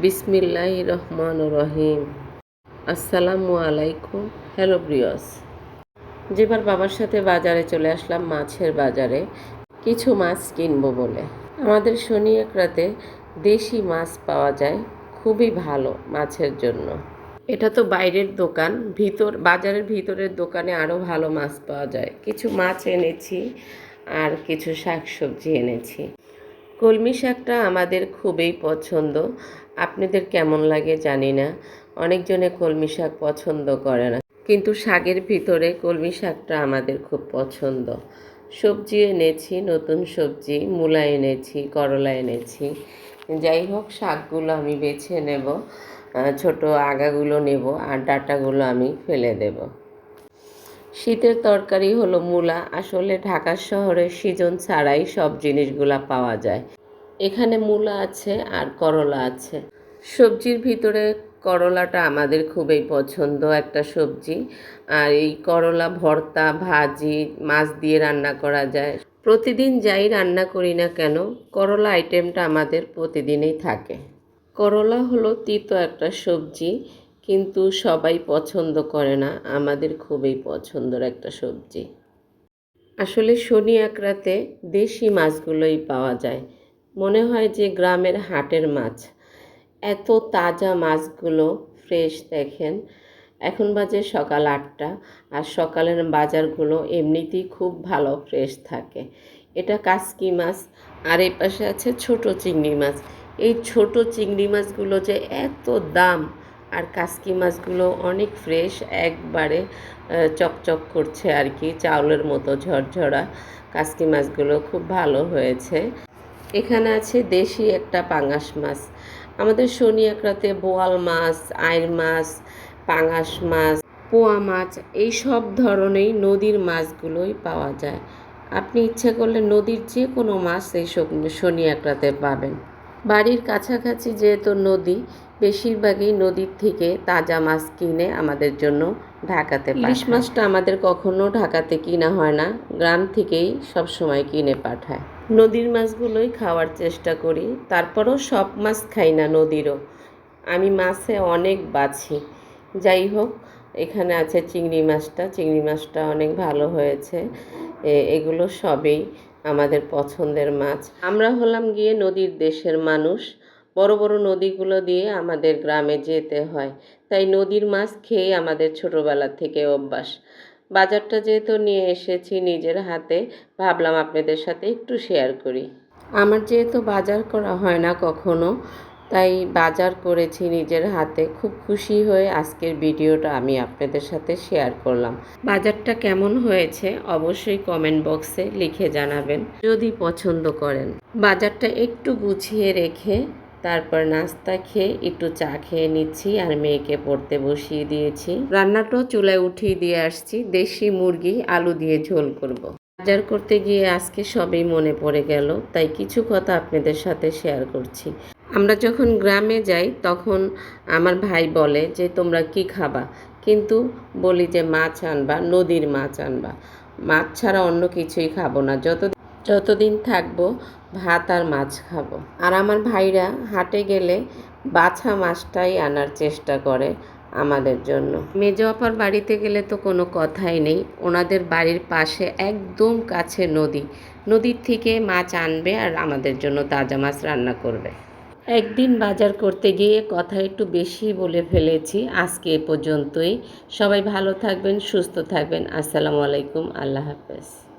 বিসমিল্লাহ রহমান রহিম আসসালামু আলাইকুম, হ্যালো ব্রিয়স যেবার বাবার সাথে বাজারে চলে আসলাম, মাছের বাজারে কিছু মাছ কিনবো বলে। আমাদের শনি একরাতে দেশি মাছ পাওয়া যায়, খুবই ভালো মাছের জন্য। এটা তো বাইরের দোকান, ভিতর, বাজারের ভিতরের দোকানে আরও ভালো মাছ পাওয়া যায়। কিছু মাছ এনেছি আর কিছু শাকসবজি এনেছি। কলমি শাকটা আমাদের খুবই পছন্দ। আপনাদের কেমন লাগে জানি না। অনেকজনে কলমি শাক পছন্দ করে না। কিন্তু শাকের ভিতরে কলমি শাকটা আমাদের খুব পছন্দ। সবজি এনেছি, নতুন সবজি, মূলা এনেছি, করলা এনেছি। যাই হোক, শাকগুলো আমি বেছে নেব ছোট আগাগুলো নেব আর ডাটাগুলো আমি ফেলে দেবো। শীতের তরকারি হলো মূলা। আসলে ঢাকা শহরে সিজন ছাড়াই সব জিনিসগুলা পাওয়া যায়। এখানে মূলা আছে আর করলা আছে। সবজির ভিতরে করলাটা আমাদের খুবই পছন্দ একটা সবজি। আর এই করলা, ভর্তা, ভাজি, মাছ দিয়ে রান্না করা যায়। প্রতিদিন যাই রান্না করি না কেন, করলা আইটেমটা আমাদের প্রতিদিনই থাকে। করলা হলো তিতো একটা সবজি, কিন্তু সবাই পছন্দ করে না। আমাদের খুবই পছন্দের একটা সবজি। আসলে শনি একরাতে দেশি মাছগুলোই পাওয়া যায়। মনে হয় যে গ্রামের হাটের মাছ। এত তাজা মাছগুলো ফ্রেশ দেখেন। এখন বাজে সকাল আটটা আর সকালের বাজারগুলো এমনিতেই খুব ভালো ফ্রেশ থাকে। এটা কাসকি মাছ আর এই পাশে আছে ছোট চিংড়ি মাছ। এই ছোট চিংড়ি মাছগুলো যে এত দাম আর কাসকি মাছগুলো অনেক ফ্রেশ, একবারে চকচক করছে আর কি, চাউলের মতো ঝরঝরা কাসকি মাছগুলো, খুব ভালো হয়েছে। এখানে আছে দেশি একটা পাঙাশ মাছ। আমাদের শনি একরাতে বোয়াল মাছ, আইর মাছ পাঙাশ মাছ, পোয়া মাছ এই সব ধরনেরই নদীর মাছগুলোই পাওয়া যায়। আপনি ইচ্ছে করলে নদীর যে কোনো মাছ এই শনি একরাতে পাবেন। বাড়ির কাছাকাছি যেহেতু নদী, বেশিরভাগই নদীর থেকে তাজা মাছ কিনে আমাদের জন্য ঢাকাতে ইলিশ মাছটা আমাদের কখনো ঢাকাতে কিনা হয় না গ্রাম থেকেই সব সময় কিনে পাঠায়। নদীর মাছগুলোই খাওয়ার চেষ্টা করি তারপরও সব মাছ খাই না নদীরও। আমি মাছে অনেক বাছি। যাই হোক এখানে আছে চিংড়ি মাছটা। চিংড়ি মাছটা অনেক ভালো হয়েছে। এগুলো সবই আমাদের পছন্দের মাছ। আমরা হলাম গিয়ে নদীর দেশের মানুষ। বড় বড় নদীগুলো দিয়ে আমাদের গ্রামে যেতে হয়। তাই নদীর মাছ খেয়ে আমাদের ছোটোবেলা থেকে অভ্যাস। বাজারটা যেহেতু নিয়ে এসেছি নিজের হাতে, ভাবলাম আপনাদের সাথে একটু শেয়ার করি। আমার যেহেতু বাজার করা হয় না কখনো, তাই বাজার করেছি নিজের হাতে। খুব খুশি হয়ে আজকের ভিডিওটা আমি আপনাদের সাথে শেয়ার করলাম। বাজারটা কেমন হয়েছে অবশ্যই কমেন্ট বক্সে লিখে জানাবেন। যদি পছন্দ করেন। বাজারটা একটু গুছিয়ে রেখে তারপর নাস্তা খেয়ে একটু চা খেয়ে নিচ্ছি আর মেয়েকে পড়তে বসিয়ে দিয়েছি। রান্নাটাও চুলায় উঠিয়ে দিয়ে আসছি। দেশি মুরগি, আলু দিয়ে ঝোল করব। বাজার করতে গিয়ে আজকে সবই মনে পড়ে গেল, তাই কিছু কথা আপনাদের সাথে শেয়ার করছি। আমরা যখন গ্রামে যাই, তখন আমার ভাই বলে যে, তোমরা কি খাবা? কিন্তু বলি যে, মাছ আনবা, নদীর মাছ আনবা। মাছ ছাড়া অন্য কিছুই খাব না। যত যতদিন থাকব, ভাত আর মাছ খাব। আর আমার ভাইরা হাটে গেলে বাছা মাছটাই আনার চেষ্টা করে আমাদের জন্য। মেজো আপার বাড়িতে গেলে তো কোনো কথাই নেই। ওনাদের বাড়ির পাশে একদম কাছে নদী। নদীর থেকে মাছ আনবে আর আমাদের জন্য তাজা মাছ রান্না করবে। একদিন বাজার করতে গিয়ে কথা একটু বেশি বলে ফেলেছি। আজকে এ পর্যন্তই। সবাই ভালো থাকবেন, সুস্থ থাকবেন। আসসালামু আলাইকুম। আল্লাহ হাফেজ।